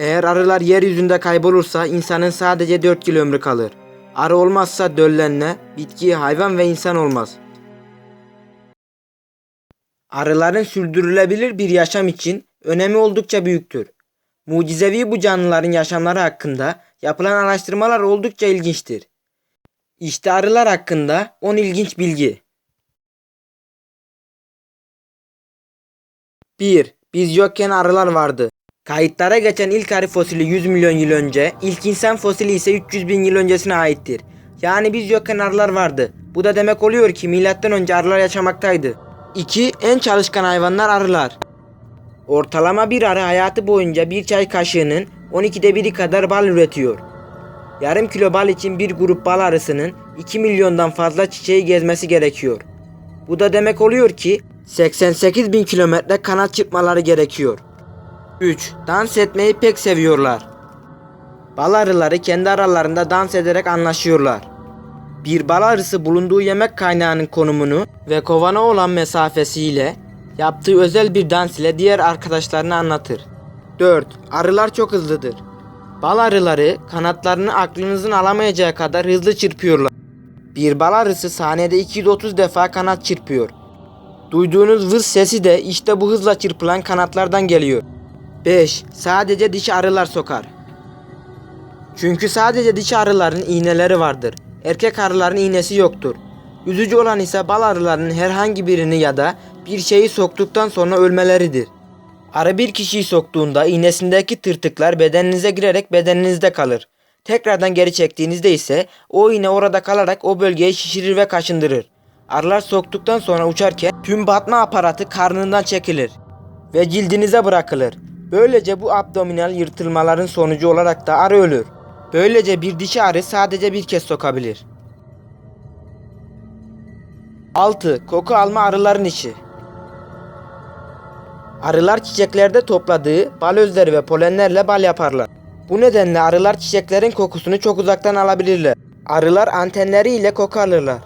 Eğer arılar yeryüzünde kaybolursa insanın sadece 4 yıl ömrü kalır. Arı olmazsa döllenme, bitki, hayvan ve insan olmaz. Arıların sürdürülebilir bir yaşam için önemi oldukça büyüktür. Mucizevi bu canlıların yaşamları hakkında yapılan araştırmalar oldukça ilginçtir. İşte arılar hakkında 10 ilginç bilgi. 1. Biz yokken arılar vardı. Kayıtlara geçen ilk arı fosili 100 milyon yıl önce, ilk insan fosili ise 300 bin yıl öncesine aittir. Yani biz yokken arılar vardı. Bu da demek oluyor ki milattan önce arılar yaşamaktaydı. 2. En çalışkan hayvanlar arılar. Ortalama bir arı hayatı boyunca bir çay kaşığının 12'de biri kadar bal üretiyor. Yarım kilo bal için bir grup bal arısının 2 milyondan fazla çiçeği gezmesi gerekiyor. Bu da demek oluyor ki 88 bin kilometre kanat çırpmaları gerekiyor. 3. Dans etmeyi pek seviyorlar. Bal arıları kendi aralarında dans ederek anlaşıyorlar. Bir bal arısı bulunduğu yemek kaynağının konumunu ve kovana olan mesafesiyle yaptığı özel bir dans ile diğer arkadaşlarına anlatır. 4. Arılar çok hızlıdır. Bal arıları kanatlarını aklınızın alamayacağı kadar hızlı çırpıyorlar. Bir bal arısı saniyede 230 defa kanat çırpıyor. Duyduğunuz vız sesi de işte bu hızla çırpılan kanatlardan geliyor. 5. Sadece dişi arılar sokar. Çünkü sadece dişi arıların iğneleri vardır. Erkek arıların iğnesi yoktur. Üzücü olan ise bal arılarının herhangi birini ya da bir şeyi soktuktan sonra ölmeleridir. Arı bir kişiyi soktuğunda iğnesindeki tırtıklar bedeninize girerek bedeninizde kalır. Tekrardan geri çektiğinizde ise o iğne orada kalarak o bölgeyi şişirir ve kaşındırır. Arılar soktuktan sonra uçarken tüm batma aparatı karnından çekilir ve cildinize bırakılır. Böylece bu abdominal yırtılmaların sonucu olarak da arı ölür. Böylece bir dişi arı sadece bir kez sokabilir. 6. Koku alma arıların işi. Arılar çiçeklerde topladığı bal özleri ve polenlerle bal yaparlar. Bu nedenle arılar çiçeklerin kokusunu çok uzaktan alabilirler. Arılar antenleriyle koku alırlar.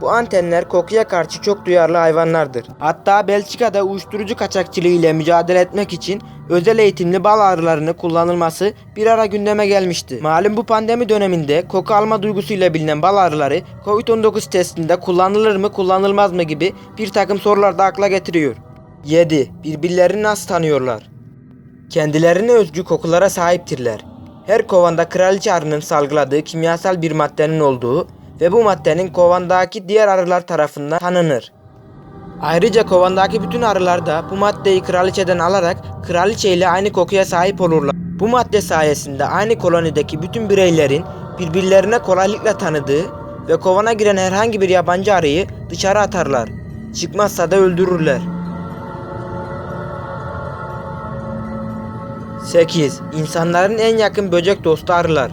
Bu antenler kokuya karşı çok duyarlı hayvanlardır. Hatta Belçika'da uyuşturucu kaçakçılığı ile mücadele etmek için özel eğitimli bal arılarını kullanılması bir ara gündeme gelmişti. Malum bu pandemi döneminde koku alma duygusuyla bilinen bal arıları Covid-19 testinde kullanılır mı kullanılmaz mı gibi bir takım sorular da akla getiriyor. 7. Birbirlerini nasıl tanıyorlar? Kendilerine özgü kokulara sahiptirler. Her kovanda kraliçe arının salgıladığı kimyasal bir maddenin olduğu ve bu maddenin kovandaki diğer arılar tarafından tanınır. Ayrıca kovandaki bütün arılar da bu maddeyi kraliçeden alarak kraliçe ile aynı kokuya sahip olurlar. Bu madde sayesinde aynı kolonideki bütün bireylerin birbirlerine kolaylıkla tanıdığı ve kovana giren herhangi bir yabancı arıyı dışarı atarlar. Çıkmazsa da öldürürler. 8. İnsanların en yakın böcek dostu arılar.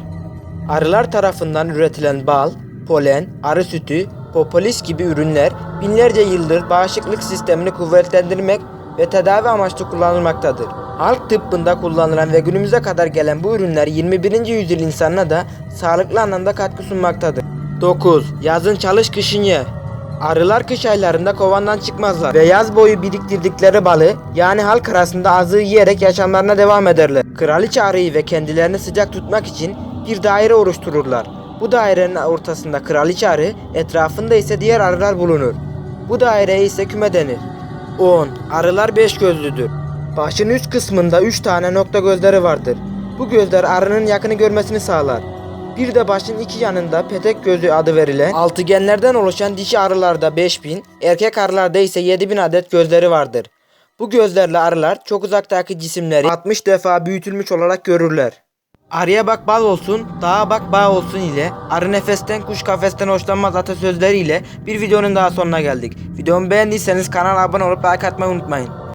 Arılar tarafından üretilen bal, polen, arı sütü, propolis gibi ürünler binlerce yıldır bağışıklık sistemini kuvvetlendirmek ve tedavi amaçlı kullanılmaktadır. Halk tıbbında kullanılan ve günümüze kadar gelen bu ürünler 21. yüzyıl insanına da sağlıklı anlamda katkı sunmaktadır. 9. Yazın çalış kışın ye. Arılar kış aylarında kovandan çıkmazlar ve yaz boyu biriktirdikleri balı yani halk arasında azığı yiyerek yaşamlarına devam ederler. Kraliçe arıyı ve kendilerini sıcak tutmak için bir daire oluştururlar. Bu dairenin ortasında kraliçe arı, etrafında ise diğer arılar bulunur. Bu daireye ise küme denir. 10. Arılar beş gözlüdür. Başın üst kısmında 3 tane nokta gözleri vardır. Bu gözler arının yakını görmesini sağlar. Bir de başın iki yanında petek gözü adı verilen altıgenlerden oluşan dişi arılarda 5000, erkek arılarda ise 7000 adet gözleri vardır. Bu gözlerle arılar çok uzaktaki cisimleri 60 defa büyütülmüş olarak görürler. Arıya bak bal olsun, dağa bak bağ olsun ile arı nefesten kuş kafesten hoşlanmaz atasözleriyle bir videonun daha sonuna geldik. Videomu beğendiyseniz kanala abone olup like atmayı unutmayın.